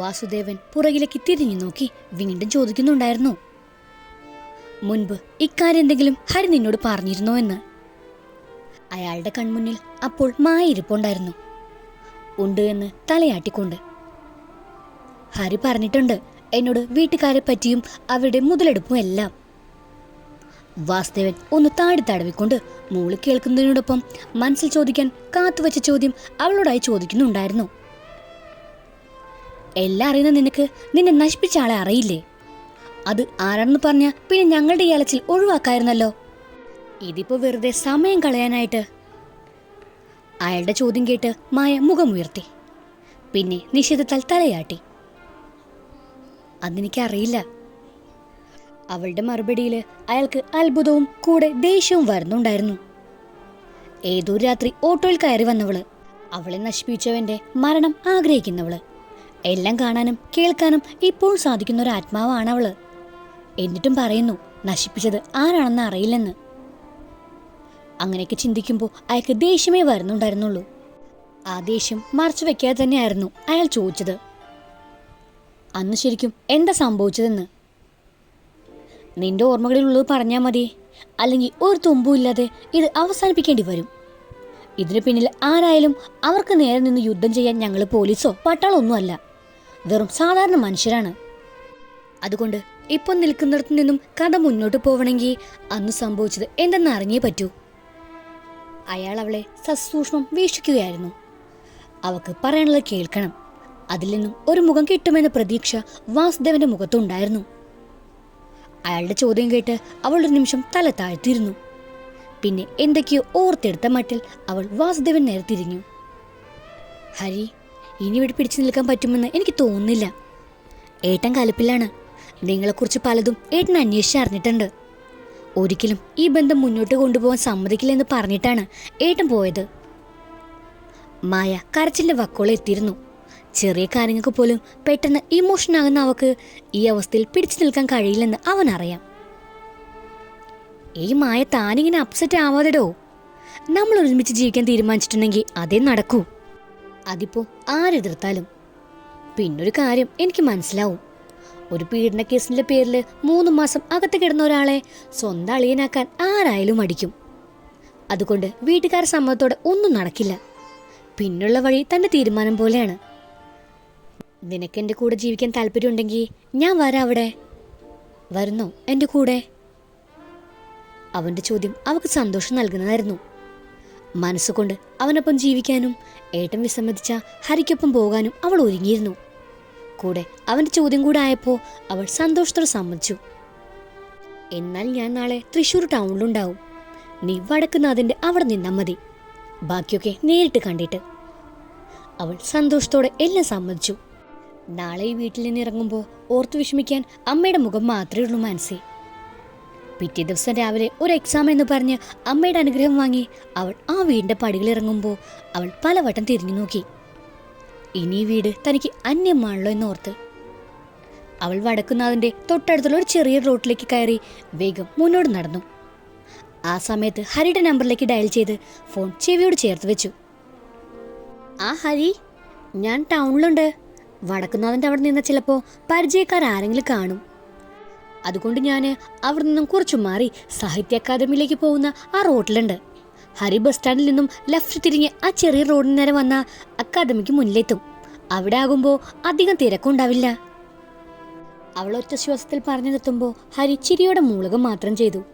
വാസുദേവൻ പുറകിലേക്ക് തിരിഞ്ഞു നോക്കി വീണ്ടും ചോദിക്കുന്നുണ്ടായിരുന്നു. മുൻപ് ഇക്കാര്യം എന്തെങ്കിലും ഹരി നിന്നോട് പറഞ്ഞിരുന്നോ എന്ന്? അയാളുടെ കൺമുന്നിൽ അപ്പോൾ മായ ഇരിപ്പുണ്ടായിരുന്നു ഉണ്ട് എന്ന് തലയാട്ടിക്കൊണ്ട്. ഹരി പറഞ്ഞിട്ടുണ്ട് എന്നോട് വീട്ടുകാരെ പറ്റിയും അവരുടെ മുതലെടുപ്പും എല്ലാം. വാസുദേവൻ ഒന്ന് താടി തടവിക്കൊണ്ട് മൂളി കേൾക്കുന്നതിനോടൊപ്പം മനസ്സിൽ ചോദിക്കാൻ കാത്തുവച്ച ചോദ്യം അവളോടായി ചോദിക്കുന്നുണ്ടായിരുന്നു. എല്ലാം അറിയുന്ന നിനക്ക് നിന്നെ നശിപ്പിച്ച ആളെ അറിയില്ലേ? അത് ആരാണെന്ന് പറഞ്ഞ പിന്നെ ഞങ്ങളുടെ ഈ അലച്ചിൽ ഒഴിവാക്കായിരുന്നല്ലോ. ഇതിപ്പോ വെറുതെ സമയം കളയാനായിട്ട്. അയാളുടെ ചോദ്യം കേട്ട് മായ മുഖമുയർത്തി. പിന്നെ നിഷേധത്താൽ തലയാട്ടി. അതെനിക്കറിയില്ല. അവളുടെ മറുപടിയിൽ അയാൾക്ക് അത്ഭുതവും കൂടെ ദേഷ്യവും വരുന്നുണ്ടായിരുന്നു. ഏതോ രാത്രി ഓട്ടോയിൽ കയറി വന്നവൾ അവളെ നശിപ്പിച്ചവന്റെ മരണം ആഗ്രഹിക്കുന്നവൾ. എല്ലാം കാണാനും കേൾക്കാനും ഇപ്പോൾ സാധിക്കുന്ന ഒരു ആത്മാവാണ് അവൾ. എന്നിട്ടും പറയുന്നു നശിപ്പിച്ചത് ആരാണെന്ന് അറിയില്ലെന്ന്. അങ്ങനെയൊക്കെ ചിന്തിക്കുമ്പോൾ അയാൾക്ക് ദേഷ്യമേ വരുന്നുണ്ടായിരുന്നുള്ളൂ. ആ ദേഷ്യം മറച്ചു വെക്കാതെ തന്നെയായിരുന്നു അയാൾ ചോദിച്ചത്. അന്ന് ശരിക്കും എന്താ സംഭവിച്ചതെന്ന്? നിന്റെ ഓർമ്മകളിലുള്ളത് പറഞ്ഞാൽ മതി. അല്ലെങ്കിൽ ഒരു തുമ്പും ഇല്ലാതെ ഇത് അവസാനിപ്പിക്കേണ്ടി വരും. ഇതിനു പിന്നിൽ ആരായാലും അവർക്ക് നേരെ നിന്ന് യുദ്ധം ചെയ്യാൻ ഞങ്ങൾ പോലീസോ പട്ടാളോ ഒന്നുമല്ല വെറും സാധാരണ മനുഷ്യരാണ്. അതുകൊണ്ട് ഇപ്പം നിൽക്കുന്നിടത്തു നിന്നും കഥ മുന്നോട്ട് പോവണമെങ്കിൽ അന്ന് സംഭവിച്ചത് എന്തെന്ന് അറിഞ്ഞേ പറ്റൂ. അയാൾ അവളെ സസൂക്ഷ്മം വീക്ഷിക്കുകയായിരുന്നു. അവക്ക് പറയാനുള്ളത് കേൾക്കണം. അതിൽ നിന്നും ഒരു മുഖം കിട്ടുമെന്ന പ്രതീക്ഷ വാസുദേവന്റെ മുഖത്തുണ്ടായിരുന്നു അയാളുടെ ചോദ്യം കേട്ട് അവൾ ഒരു നിമിഷം തല താഴ്ത്തിയിരുന്നു. പിന്നെ എന്തൊക്കെയോ ഓർത്തെടുത്ത മട്ടിൽ അവൾ വാസുദേവൻ നേരെ തിരിഞ്ഞു. ഹരി ഇനി ഇവിടെ പിടിച്ചു നിൽക്കാൻ പറ്റുമെന്ന് എനിക്ക് തോന്നുന്നില്ല. ഏട്ടൻ കലപ്പിലാണ്. നിങ്ങളെക്കുറിച്ച് പലതും ഏട്ടൻ അന്വേഷിച്ച് അറിഞ്ഞിട്ടുണ്ട്. ഒരിക്കലും ഈ ബന്ധം മുന്നോട്ട് കൊണ്ടുപോകാൻ സമ്മതിക്കില്ലെന്ന് പറഞ്ഞിട്ടാണ് ഏട്ടൻ പോയത്. മായ കരച്ചിന്റെ വക്കോളം എത്തിയിരുന്നു. ചെറിയ കാര്യങ്ങൾക്ക് പോലും പെട്ടെന്ന് ഇമോഷൻ ആകുന്ന അവക്ക് ഈ അവസ്ഥയിൽ പിടിച്ചു നിൽക്കാൻ കഴിയില്ലെന്ന് അവൻ അറിയാം ഈ മായ താനിങ്ങനെ അപ്സെറ്റ് ആവാതെടോ. നമ്മൾ ഒരുമിച്ച് ജീവിക്കാൻ തീരുമാനിച്ചിട്ടുണ്ടെങ്കിൽ അതേ നടക്കൂ. അതിപ്പോ ആരെതിർത്താലും? പിന്നൊരു കാര്യം എനിക്ക് മനസ്സിലാവും. ഒരു പീഡന കേസിന്റെ പേരിൽ മൂന്ന് മാസം അകത്ത് കിടന്ന ഒരാളെ സ്വന്തം അളിയനാക്കാൻ ആരായാലും മടിക്കും. അതുകൊണ്ട് വീട്ടുകാർ സമ്മതത്തോടെ ഒന്നും നടക്കില്ല. പിന്നുള്ള വഴി തന്റെ തീരുമാനം പോലെയാണ്. നിനക്ക് എന്റെ കൂടെ ജീവിക്കാൻ താല്പര്യമുണ്ടെങ്കിൽ ഞാൻ വരാം അവിടെ. വരുന്നോ? എന്റെ കൂടെ? അവന്റെ ചോദ്യം അവൾക്ക് സന്തോഷം നൽകുന്നതായിരുന്നു. മനസ്സുകൊണ്ട് അവനൊപ്പം ജീവിക്കാനും ഏട്ടൻ വിസമ്മതിച്ച ഹരിക്കൊപ്പം പോകാനും അവൾ ഒരുങ്ങിയിരുന്നു. കൂടെ അവന്റെ ചോദ്യം കൂടെ ആയപ്പോൾ അവൾ സന്തോഷത്തോടെ സമ്മതിച്ചു. എന്നാൽ ഞാൻ നാളെ തൃശ്ശൂർ ടൗണിലുണ്ടാവും. നീ വടക്കുന്നാഥിന്റെ അവിടെ നിന്നാൽ മതി. ബാക്കിയൊക്കെ നേരിട്ട് കണ്ടിട്ട്. അവൾ സന്തോഷത്തോടെ എല്ലാം സമ്മതിച്ചു. നാളെ ഈ വീട്ടിൽ നിന്ന് ഇറങ്ങുമ്പോൾ ഓർത്തു വിഷമിക്കാൻ അമ്മയുടെ മുഖം മാത്രമേ ഉള്ളൂ മനസ്സിൽ പിറ്റേ ദിവസം രാവിലെ ഒരു എക്സാം എന്ന് പറഞ്ഞ് അമ്മയുടെ അനുഗ്രഹം വാങ്ങി അവൾ ആ വീടിന്റെ പടികളിറങ്ങുമ്പോൾ അവൾ പലവട്ടം തിരിഞ്ഞു നോക്കി. ഇനി വീട് തനിക്ക് അന്യമാണല്ലോ എന്നോർത്ത് അവൾ വടക്കുന്നാഥിന്റെ തൊട്ടടുത്തുള്ള ഒരു ചെറിയ റോട്ടിലേക്ക് കയറി വേഗം മുന്നോട്ട് നടന്നു. ആ സമയത്ത് ഹരിയുടെ നമ്പറിലേക്ക് ഡയൽ ചെയ്ത് ഫോൺ ചെവിയോട് ചേർത്ത് വെച്ചു. ആ ഹരി ഞാൻ ടൗണിലുണ്ട് വടക്കുന്നാഥന്റെ അവിടെ നിന്ന് ചിലപ്പോൾ പരിചയക്കാർ ആരെങ്കിലും കാണും. അതുകൊണ്ട് ഞാൻ അവിടെ നിന്നും കുറച്ചു മാറി സാഹിത്യ അക്കാദമിയിലേക്ക് പോകുന്ന ആ റോഡിലുണ്ട് ഹരി ബസ് സ്റ്റാൻഡിൽ നിന്നും ലെഫ്റ്റ് തിരിഞ്ഞ് ആ ചെറിയ റോഡിന് നേരെ വന്ന അക്കാദമിക്ക് മുന്നിലെത്തും. അവിടെ ആകുമ്പോൾ അധികം തിരക്കുണ്ടാവില്ല അവൾ ഒറ്റ ശ്വാസത്തിൽ പറഞ്ഞു നിർത്തുമ്പോൾ ഹരി ചിരിയോടെ മൂളകം മാത്രം ചെയ്തു.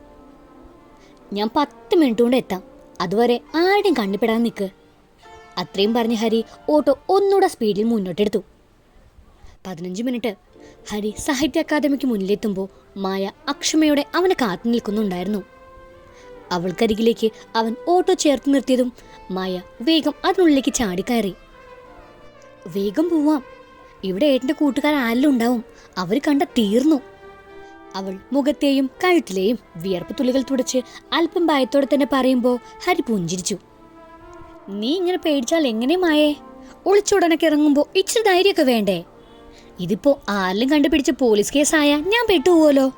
ഞാൻ പത്ത് മിനിറ്റ് കൊണ്ട് എത്താം. അതുവരെ ആരുടെയും കണ്ണിപ്പെടാൻ നിൽക്ക് അത്രയും പറഞ്ഞ് ഹരി ഓട്ടോ ഒന്നുകൂടെ സ്പീഡിൽ മുന്നോട്ടെടുത്തു. പതിനഞ്ച് മിനിറ്റ് ഹരി സാഹിത്യ അക്കാദമിക്ക് മുന്നിലെത്തുമ്പോൾ മായ അക്ഷമയോടെ അവനെ കാത്തു നിൽക്കുന്നുണ്ടായിരുന്നു. അവൾക്കരികിലേക്ക് അവൻ ഓട്ടോ ചേർത്ത് നിർത്തിയതും മായ വേഗം അതിനുള്ളിലേക്ക് ചാടിക്കയറി വേഗം പോവാം. ഇവിടെ ഏട്ടന്റെ കൂട്ടുകാർ ആരെല്ലാം ഉണ്ടാവും. അവർ കണ്ട തീർന്നു. അവൾ മുഖത്തെയും കഴുത്തിലെയും വിയർപ്പ് തുള്ളികൾ തുടച്ച് അല്പം ഭയത്തോടെ തന്നെ പറയുമ്പോൾ ഹരി പുഞ്ചിരിച്ചു. നീ ഇങ്ങനെ പേടിച്ചാൽ എങ്ങനെ മായേ? ഒളിച്ചുടനൊക്കെ ഇറങ്ങുമ്പോൾ ഇച്ചിരി ധൈര്യമൊക്കെ വേണ്ടേ? ഇതിപ്പോ ആരിലും കണ്ടുപിടിച്ച പോലീസ് കേസായ ഞാൻ പെട്ടുപോവല്ലോ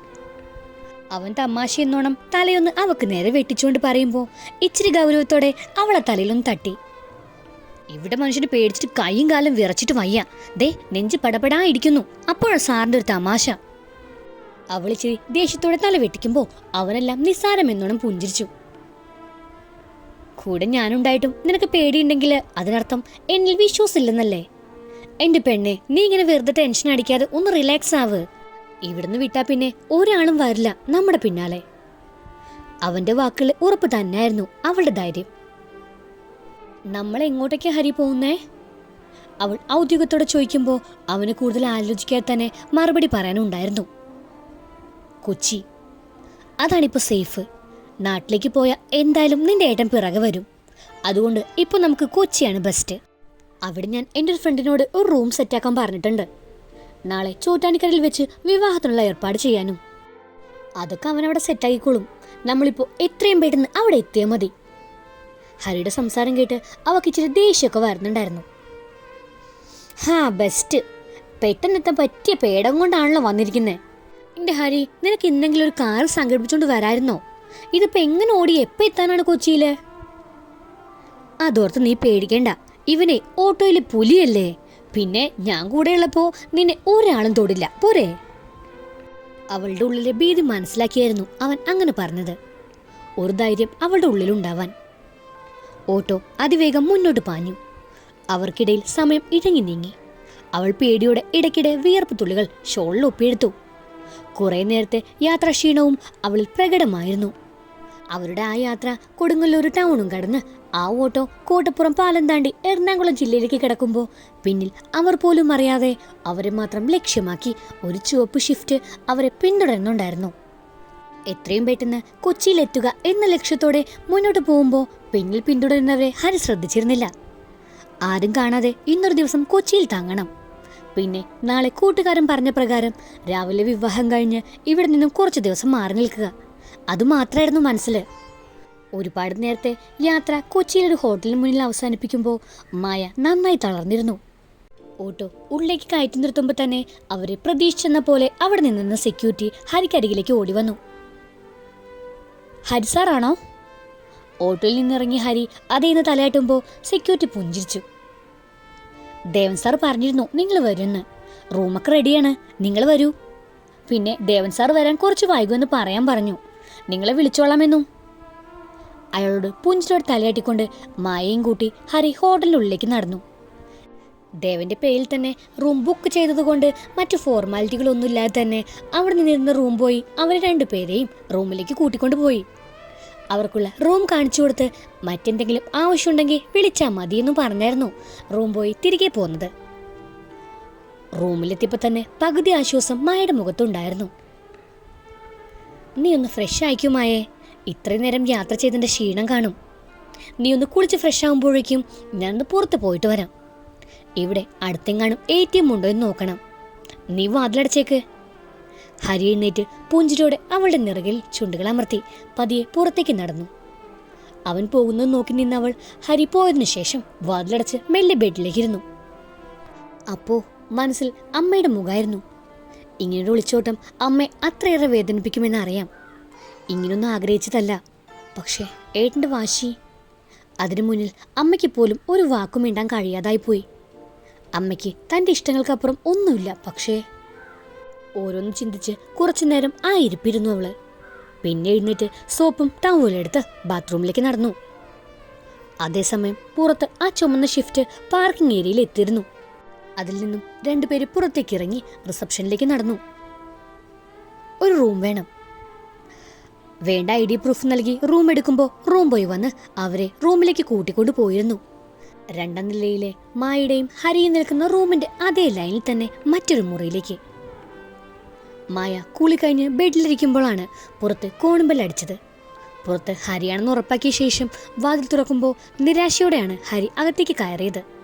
അവൻ തമാശയെന്നോണം തലയൊന്ന് അവക്ക് നേരെ വെട്ടിച്ചുകൊണ്ട് പറയുമ്പോൾ ഇച്ചിരി ഗൗരവത്തോടെ അവളെ തലയിലൊന്ന് തട്ടി. ഇവിടെ മനുഷ്യന് പേടിച്ചിട്ട് കൈയും കാലം വിറച്ചിട്ട് വയ്യ. ദേ നെഞ്ച് പടപടാ ഇടിക്കുന്നു അപ്പോഴാണ് സാറിന്റെ ഒരു തമാശ. അവളിച്ചിരി ദേഷ്യത്തോടെ തല വെട്ടിക്കുമ്പോ അവനെല്ലാം നിസ്സാരമെന്നോണം പുഞ്ചിരിച്ചു. കൂടെ ഞാനുണ്ടായിട്ടും നിനക്ക് പേടിയുണ്ടെങ്കിൽ അതിനർത്ഥം എന്നിൽ വിശ്വാസമില്ലെന്നല്ലേ? എന്റെ പെണ്ണെ നീ ഇങ്ങനെ വെറുതെ ടെൻഷൻ അടിക്കാതെ ഒന്ന് റിലാക്സ് ആവ്. ഇവിടുന്ന് വിട്ടാ പിന്നെ ഒരാളും വരില്ല നമ്മുടെ പിന്നാലെ. അവന്റെ വാക്കുകൾ ഉറപ്പ് തന്നെയായിരുന്നു അവളുടെ ധൈര്യം. നമ്മൾ എങ്ങോട്ടേക്കാ ഹരി പോകുന്നേ? അവൾ ഔദ്യോഗികത്തോടെ ചോദിക്കുമ്പോൾ അവന് കൂടുതൽ ആലോചിക്കാതെ തന്നെ മറുപടി പറയാനുണ്ടായിരുന്നു. കൊച്ചി അതാണിപ്പോൾ സേഫ് നാട്ടിലേക്ക് പോയാൽ എന്തായാലും നിന്റെ ഏട്ടൻ പിറകെ വരും. അതുകൊണ്ട് ഇപ്പോൾ നമുക്ക് കൊച്ചിയാണ് ബെസ്റ്റ് അവിടെ ഞാൻ എന്റെ ഒരു ഫ്രണ്ടിനോട് ഒരു റൂം സെറ്റാക്കാൻ പറഞ്ഞിട്ടുണ്ട്. നാളെ ചോറ്റാനിക്കരയിൽ വെച്ച് വിവാഹത്തിനുള്ള ഏർപ്പാട് ചെയ്യാനും. അതൊക്കെ അവൻ അവിടെ സെറ്റാക്കിക്കോളും നമ്മളിപ്പോൾ എത്രയും പെട്ടെന്ന് അവിടെ എത്തിയാൽ മതി. ഹരിയുടെ സംസാരം കേട്ട് അവൾക്ക് ഇച്ചിരി ദേഷ്യമൊക്കെ വരുന്നുണ്ടായിരുന്നു. ഹാ ബെസ്റ്റ് പെട്ടെന്നെത്താൻ പറ്റിയ പേടം കൊണ്ടാണല്ലോ വന്നിരിക്കുന്നത് എന്റെ ഹരി നിനക്ക് ഇന്നെങ്കിലും ഒരു കാർ സംഘടിപ്പിച്ചോണ്ട് വരായിരുന്നോ? ഇതിപ്പോ എങ്ങനെ ഓടി എപ്പോ എത്താനാണ് കൊച്ചിയിൽ? അതോർത്ത് നീ പേടിക്കണ്ട. ഇവനെ ഓട്ടോയിൽ പുലിയല്ലേ? പിന്നെ ഞാൻ കൂടെ ഉള്ളപ്പോ നിന്നെ ഒരാളും തൊടില്ല. പോരെ? അവളുടെ ഉള്ളിലെ ഭീതി മനസ്സിലാക്കിയായിരുന്നു അവൻ അങ്ങനെ പറഞ്ഞത്. ഒരു ധൈര്യം അവളുടെ ഉള്ളിലുണ്ടാവാൻ. ഓട്ടോ അതിവേഗം മുന്നോട്ട് പാഞ്ഞു. അവർക്കിടയിൽ സമയം ഇഴങ്ങി നീങ്ങി. അവൾ പേടിയോടെ ഇടയ്ക്കിടെ വിയർപ്പ് തുള്ളികൾ ഷോളിൽ ഒപ്പിയെടുത്തു. കുറെ നേരത്തെ യാത്രാക്ഷീണവും അവളിൽ പ്രകടമായിരുന്നു. അവരുടെ ആ യാത്ര കൊടുങ്ങല്ലൂർ ടൗണും കടന്ന് ആ ഓട്ടോ കോട്ടപ്പുറം പാലം താണ്ടി എറണാകുളം ജില്ലയിലേക്ക് കിടക്കുമ്പോൾ പിന്നിൽ അവർ പോലും അറിയാതെ അവരെ മാത്രം ലക്ഷ്യമാക്കി ഒരു ചുവപ്പ് ഷിഫ്റ്റ് അവരെ പിന്തുടരുന്നുണ്ടായിരുന്നു. എത്രയും പെട്ടെന്ന് കൊച്ചിയിലെത്തുക എന്ന ലക്ഷ്യത്തോടെ മുന്നോട്ട് പോകുമ്പോൾ പിന്നിൽ പിന്തുടരുന്നവരെ ഹരി ശ്രദ്ധിച്ചിരുന്നില്ല. ആരും കാണാതെ ഇന്നൊരു ദിവസം കൊച്ചിയിൽ താങ്ങണം. പിന്നെ നാളെ കൂട്ടുകാരൻ പറഞ്ഞ പ്രകാരം രാവിലെ വിവാഹം കഴിഞ്ഞ് ഇവിടെ നിന്നും കുറച്ചു ദിവസം മാറി നിൽക്കുക. അതുമാത്രമായിരുന്നു മനസ്സിൽ ഒരുപാട് നേരത്തെ യാത്ര കൊച്ചിയിലൊരു ഹോട്ടലിന് മുന്നിൽ അവസാനിപ്പിക്കുമ്പോൾ മായ നന്നായി തളർന്നിരുന്നു. ഓട്ടോ ഉള്ളിലേക്ക് കയറ്റി നിർത്തുമ്പോൾ തന്നെ അവരെ പ്രതീക്ഷിച്ചെന്ന പോലെ അവിടെ നിന്നിരുന്ന സെക്യൂരിറ്റി ഹരിക്കരികിലേക്ക് ഓടി വന്നു. ഹരി സാറാണോ ഓട്ടോയിൽ നിന്നിറങ്ങി ഹരി അതേന്ന് തലയാട്ടുമ്പോൾ സെക്യൂരിറ്റി പുഞ്ചിരിച്ചു. ദേവൻ സാർ പറഞ്ഞിരുന്നു നിങ്ങൾ വരുമെന്ന് റൂമൊക്കെ റെഡിയാണ് നിങ്ങൾ വരൂ. പിന്നെ ദേവൻ സാർ വരാൻ കുറച്ച് വൈകുമെന്ന് പറയാൻ പറഞ്ഞു. നിങ്ങളെ വിളിച്ചോളാമെന്നും. അയാളോട് പുഞ്ചിലോട് തലയാട്ടിക്കൊണ്ട് മായയും കൂട്ടി ഹരി ഹോട്ടലിനുള്ളിലേക്ക് നടന്നു. ദേവന്റെ പേരിൽ തന്നെ റൂം ബുക്ക് ചെയ്തതുകൊണ്ട് മറ്റു ഫോർമാലിറ്റികളൊന്നുമില്ലാതെ തന്നെ അവിടെ നിന്നിരുന്ന റൂം പോയി അവരെ രണ്ടുപേരെയും റൂമിലേക്ക് കൂട്ടിക്കൊണ്ട് പോയി. അവർക്കുള്ള റൂം കാണിച്ചു കൊടുത്ത് മറ്റെന്തെങ്കിലും ആവശ്യമുണ്ടെങ്കിൽ വിളിച്ചാൽ മതിയെന്നും പറഞ്ഞായിരുന്നു റൂം പോയി തിരികെ പോന്നത്. റൂമിലെത്തിയപ്പോൾ തന്നെ പകുതി ആശ്വാസം മായയുടെ മുഖത്തുണ്ടായിരുന്നു. നീ ഒന്ന് ഫ്രഷ് ആയിക്കുമായേ ഇത്രയും നേരം യാത്ര ചെയ്തതിന്റെ ക്ഷീണം കാണും. നീ ഒന്ന് കുളിച്ച് ഫ്രഷ് ആകുമ്പോഴേക്കും ഞാനൊന്ന് പുറത്ത് പോയിട്ട് വരാം. ഇവിടെ അടുത്തെങ്ങാനും എ ടി എം ഉണ്ടോ എന്ന് നോക്കണം. നീ വാതിലടച്ചേക്ക്. ഹരി എഴുന്നേറ്റ് പൂഞ്ചിരോടെ അവളുടെ നിറകിൽ ചുണ്ടുകൾ അമർത്തി പതിയെ പുറത്തേക്ക് നടന്നു. അവൻ പോകുന്നത് നോക്കി നിന്നവൾ ഹരി പോയതിനു ശേഷം വാതിലടച്ച് മെല്ലെ ബെഡിലേക്കിരുന്നു. അപ്പോ മനസ്സിൽ അമ്മയുടെ മുഖമായിരുന്നു ഇങ്ങനൊരു ഒളിച്ചോട്ടം അമ്മയെ അത്രയേറെ വേദനിപ്പിക്കുമെന്ന് അറിയാം ഇങ്ങനൊന്നും ആഗ്രഹിച്ചതല്ല. പക്ഷേ ഏട്ടന്റെ വാശി. അതിനു മുന്നിൽ അമ്മയ്ക്ക് പോലും ഒരു വാക്കും മിണ്ടാൻ കഴിയാതായി പോയി. അമ്മയ്ക്ക് തന്റെ ഇഷ്ടങ്ങൾക്കപ്പുറം ഒന്നുമില്ല. പക്ഷേ ഓരോന്നും ചിന്തിച്ച് കുറച്ചു നേരം ആ ഇരിപ്പിരുന്നു അവൾ. പിന്നെ എഴുന്നേറ്റ് സോപ്പും ടവലെടുത്ത് ബാത്റൂമിലേക്ക് നടന്നു. അതേസമയം പുറത്ത് ആ ചുമന്ന ഷിഫ്റ്റ് പാർക്കിംഗ് ഏരിയയിൽ എത്തിയിരുന്നു. അതിൽ നിന്നും രണ്ടുപേര് പുറത്തേക്ക് ഇറങ്ങി റിസപ്ഷനിലേക്ക് നടന്നു. ഒരു റൂം വേണം. വേണ്ട ഐ ഡി പ്രൂഫ് നൽകി റൂം എടുക്കുമ്പോൾ റൂം ബോയ് വന്ന് അവരെ റൂമിലേക്ക് കൂട്ടിക്കൊണ്ടു പോയിരുന്നു. രണ്ടാം നിലയിലെ മായയുടെയും ഹരിയും നിൽക്കുന്ന റൂമിന്റെ അതേ ലൈനിൽ തന്നെ മറ്റൊരു മുറിയിലേക്ക്. മായ കൂളി കഴിഞ്ഞ് ബെഡിലിരിക്കുമ്പോഴാണ് പുറത്ത് കോണുമ്പൽ അടിച്ചത്. പുറത്ത് ഹരിയാണെന്ന് ഉറപ്പാക്കിയ ശേഷം വാതിൽ തുറക്കുമ്പോൾ നിരാശയോടെയാണ് ഹരി അകത്തേക്ക് കയറിയത്.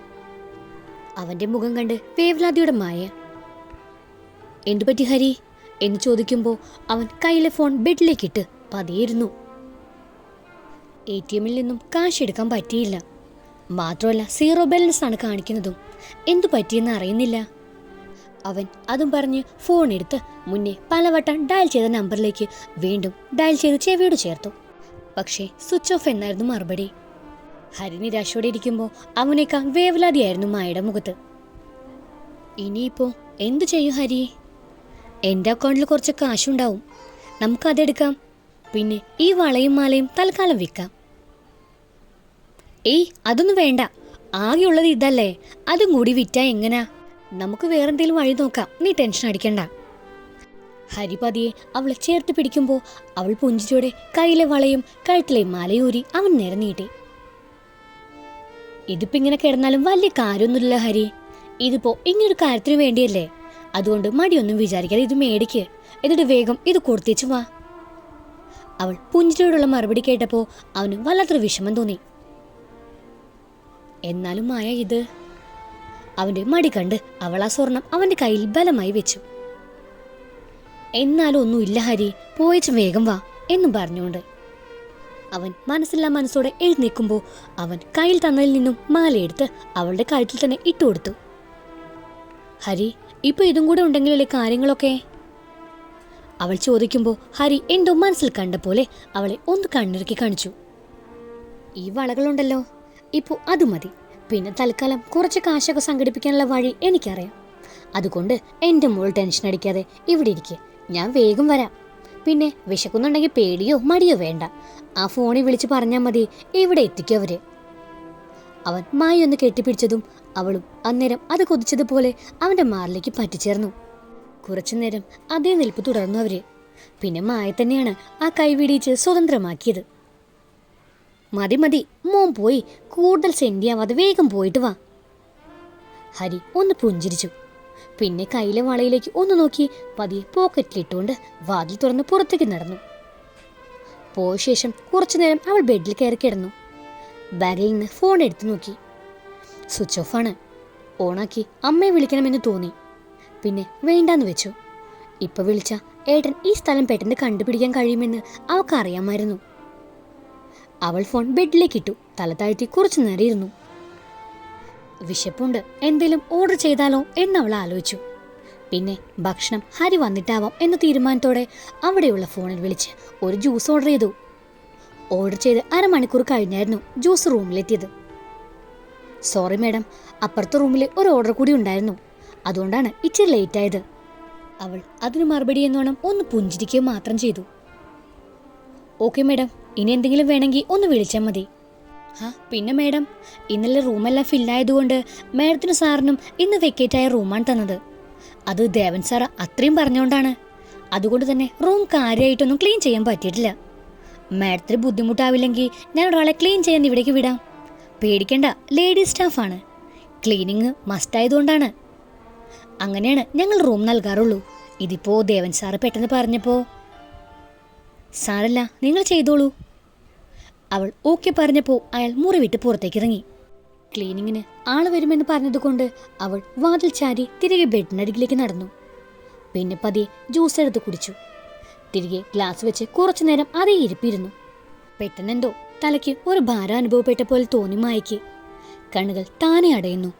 അവന്റെ മുഖം കണ്ട് വേവലാതിയുടെ മായ. എന്തുപറ്റി ഹരി? എന്ന് ചോദിക്കുമ്പോൾ അവൻ കയ്യിലെ ഫോൺ ബെഡിലേക്കിട്ട് പതിയിരുന്നു. എ ടി എമ്മിൽ നിന്നും കാശ് എടുക്കാൻ പറ്റിയില്ല. മാത്രമല്ല സീറോ ബാലൻസ് ആണ് കാണിക്കുന്നതും. എന്തു പറ്റിയെന്ന് അറിയുന്നില്ല. അവൻ അതും പറഞ്ഞ് ഫോൺ എടുത്ത് മുന്നേ പലവട്ടം ഡയൽ ചെയ്ത നമ്പറിലേക്ക് വീണ്ടും ഡയൽ ചെയ്ത് ചെവിയോട് ചേർത്തു. പക്ഷേ സ്വിച്ച് ഓഫ് എന്നായിരുന്നു മറുപടി. ഹരി നിരാശയോടെ ഇരിക്കുമ്പോൾ അവനേക്കാൾ വേവലാതിയായിരുന്നു മായയുടെ മുഖത്ത്. ഇനിയിപ്പോ എന്തു ചെയ്യും ഹരി? എന്റെ അക്കൗണ്ടിൽ കുറച്ച് കാശുണ്ടാവും. നമുക്കതെടുക്കാം പിന്നെ ഈ വളയും മാലയും തൽക്കാലം വിൽക്കാം. ഏയ് അതൊന്നും വേണ്ട. ആകെയുള്ളത് ഇതല്ലേ. അതും കൂടി വിറ്റാ എങ്ങനാ? നമുക്ക് വേറെന്തേലും വഴി നോക്കാം. നീ ടെൻഷൻ അടിക്കണ്ട. ഹരിപതിയെ അവളെ ചേർത്ത് പിടിക്കുമ്പോൾ അവൾ പുഞ്ചിരിയോടെ കയ്യിലെ വളയും കഴുത്തിലെ മാലയൂരി അവൻ നേരെ നീട്ടി. ഇതിപ്പോ ഇങ്ങനെ കിടന്നാലും വലിയ കാര്യമൊന്നുമില്ല ഹരി. ഇതിപ്പോ ഇങ്ങനൊരു കാര്യത്തിന് വേണ്ടിയല്ലേ? അതുകൊണ്ട് മടിയൊന്നും വിചാരിക്കാതെ ഇത് മേടിക്ക്. എന്നിട്ട് വേഗം ഇത് കൊടുത്തേച്ചു വാ. അവൾ പുഞ്ചിരിയോടുള്ള മറുപടി കേട്ടപ്പോൾ അവന് വല്ലാത്തൊരു വിഷമം തോന്നി. എന്നാലും മായ ഇത്. അവന്റെ മടി കണ്ട് അവൾ ആ സ്വർണം അവന്റെ കയ്യിൽ ബലമായി വെച്ചു. എന്നാലും ഒന്നുമില്ല ഹരി. പോയിച്ച് വേഗം വാ എന്നും പറഞ്ഞുകൊണ്ട് അവൻ മനസ്സില്ലാ മനസ്സോടെ എഴുന്നേൽക്കുമ്പോൾ അവൻ കയ്യിൽ തന്നതിൽ നിന്നും മാലയെടുത്ത് അവളുടെ കഴുത്തിൽ തന്നെ ഇട്ടുകൊടുത്തു ഹരി ഇപ്പൊ ഇതും കൂടെ ഉണ്ടെങ്കിലല്ലേ കാര്യങ്ങളൊക്കെ? അവൾ ചോദിക്കുമ്പോൾ ഹരി എന്തോ മനസ്സിൽ കണ്ട പോലെ അവളെ ഒന്ന് കണ്ണിറുക്കി കാണിച്ചു. ഈ വളകളുണ്ടല്ലോ. ഇപ്പോൾ അത് മതി. പിന്നെ തൽക്കാലം കുറച്ച് കാശൊക്കെ സംഘടിപ്പിക്കാനുള്ള വഴി എനിക്കറിയാം. അതുകൊണ്ട് എന്റെ മോൾ ടെൻഷൻ അടിക്കാതെ ഇവിടെ ഇരിക്കുക ഞാൻ വേഗം വരാം. പിന്നെ വിശക്കുന്നുണ്ടെങ്കിൽ പേടിയോ മടിയോ വേണ്ട. ആ ഫോണിൽ വിളിച്ച് പറഞ്ഞാൽ മതി ഇവിടെ എത്തിക്കും അവർ. അവൻ മായി ഒന്ന് കെട്ടിപ്പിടിച്ചതും അവളും അന്നേരം അത് കൊതിച്ചതുപോലെ അവന്റെ മാറിലേക്ക് പറ്റിച്ചേർന്നു. കുറച്ചുനേരം അതേ നിൽപ്പ് തുടർന്നു അവർ. പിന്നെ മായ തന്നെയാണ് ആ കൈവിടിയിച്ച് സ്വതന്ത്രമാക്കിയത്. മതി മതി മോൻ പോയി. കൂടുതൽ സെന്റിയാവാതെ വേഗം പോയിട്ട് വാ. ഹരി ഒന്ന് പുഞ്ചിരിച്ചു. പിന്നെ കയ്യിലെ വളയിലേക്ക് ഒന്ന് നോക്കി പതിയെ പോക്കറ്റിലിട്ടുകൊണ്ട് വാതിൽ തുറന്ന് പുറത്തേക്ക് നടന്നു. പോയ ശേഷം കുറച്ചു നേരം അവൾ ബെഡിൽ കയറി കിടന്നു. ബാഗിൽ നിന്ന് ഫോൺ എടുത്തു നോക്കി. സ്വിച്ച് ഓഫ് ആണ്. ഓണാക്കി അമ്മയെ വിളിക്കണമെന്ന് തോന്നി. പിന്നെ വേണ്ടാന്ന് വെച്ചു. ഇപ്പൊ വിളിച്ച ഏട്ടൻ ഈ സ്ഥലം പെട്ടെന്ന് കണ്ടുപിടിക്കാൻ കഴിയുമെന്ന് അവൾക്ക് അറിയാമായിരുന്നു. അവൾ ഫോൺ ബെഡിലേക്ക് ഇട്ടു. തല താഴ്ത്തി കുറച്ചു നേരം ഇരുന്നു. വിശപ്പുണ്ട്. എന്തേലും ഓർഡർ ചെയ്താലോ എന്നവൾ ആലോചിച്ചു. പിന്നെ ഭക്ഷണം ഹരി വന്നിട്ടാവാം എന്ന തീരുമാനത്തോടെ അവിടെയുള്ള ഫോണിൽ വിളിച്ച് ഒരു ജ്യൂസ് ഓർഡർ ചെയ്തു. ഓർഡർ ചെയ്ത് അരമണിക്കൂർ കഴിഞ്ഞായിരുന്നു ജ്യൂസ് റൂമിലെത്തിയത് സോറി മാഡം അപ്പുറത്തെ റൂമിൽ ഒരു ഓർഡർ കൂടി ഉണ്ടായിരുന്നു. അതുകൊണ്ടാണ് ഇച്ചിരി ലേറ്റ് ആയത്. അവൾ അതിന് മറുപടി എന്നോണം ഒന്ന് പുഞ്ചിരിക്കുക മാത്രം ചെയ്തു. ഓക്കെ മാഡം ഇനി എന്തെങ്കിലും വേണമെങ്കിൽ ഒന്ന് വിളിച്ചാൽ മതി. പിന്നെ മേഡം ഇന്നലെ റൂമെല്ലാം ഫില്ലായതുകൊണ്ട് മാഡത്തിന് സാറിനും ഇന്ന് വെക്കേറ്റായ റൂമാണ് തന്നത്. അത് ദേവൻ സാർ അത്രയും പറഞ്ഞുകൊണ്ടാണ് അതുകൊണ്ട് തന്നെ റൂം കാര്യമായിട്ടൊന്നും ക്ലീൻ ചെയ്യാൻ പറ്റിയിട്ടില്ല. മാഡത്തിന് ബുദ്ധിമുട്ടാവില്ലെങ്കിൽ ഞാൻ ഒരാളെ ക്ലീൻ ചെയ്യാൻ ഇവിടേക്ക് വിടാം. പേടിക്കണ്ട ലേഡീസ് സ്റ്റാഫാണ് ക്ലീനിങ് മസ്റ്റായതുകൊണ്ടാണ് അങ്ങനെയാണ് ഞങ്ങൾ റൂം നൽകാറുള്ളൂ. ഇതിപ്പോ ദേവൻ സാറ് പെട്ടെന്ന് പറഞ്ഞപ്പോൾ സാറല്ല നിങ്ങൾ ചെയ്തോളൂ. അവൾ ഓക്കെ പറഞ്ഞപ്പോൾ അയാൾ മുറി വിട്ട് പുറത്തേക്ക് ഇറങ്ങി ക്ലീനിങ്ങിന് ആൾ വരുമെന്ന് പറഞ്ഞതുകൊണ്ട് അവൾ വാതിൽ ചാരി തിരികെ ബെഡിനരികിലേക്ക് നടന്നു. പിന്നെ പതിയെ ജ്യൂസ് എടുത്ത് കുടിച്ചു. തിരികെ ഗ്ലാസ് വെച്ച് കുറച്ചു നേരം അതേ ഇരിപ്പിരുന്നു. പെട്ടെന്നെന്തോ തലയ്ക്ക് ഒരു ഭാരം അനുഭവപ്പെട്ട പോലെ തോന്നി മായ്ക്ക് കണ്ണുകൾ താനെ അടയുന്നു.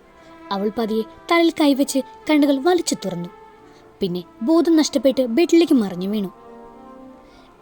അവൾ പതിയെ തലയിൽ കൈവച്ച് കണ്ണുകൾ വലിച്ചു തുറന്നു. പിന്നെ ബോധം നഷ്ടപ്പെട്ട് ബെഡിലേക്ക് മറിഞ്ഞു വീണു.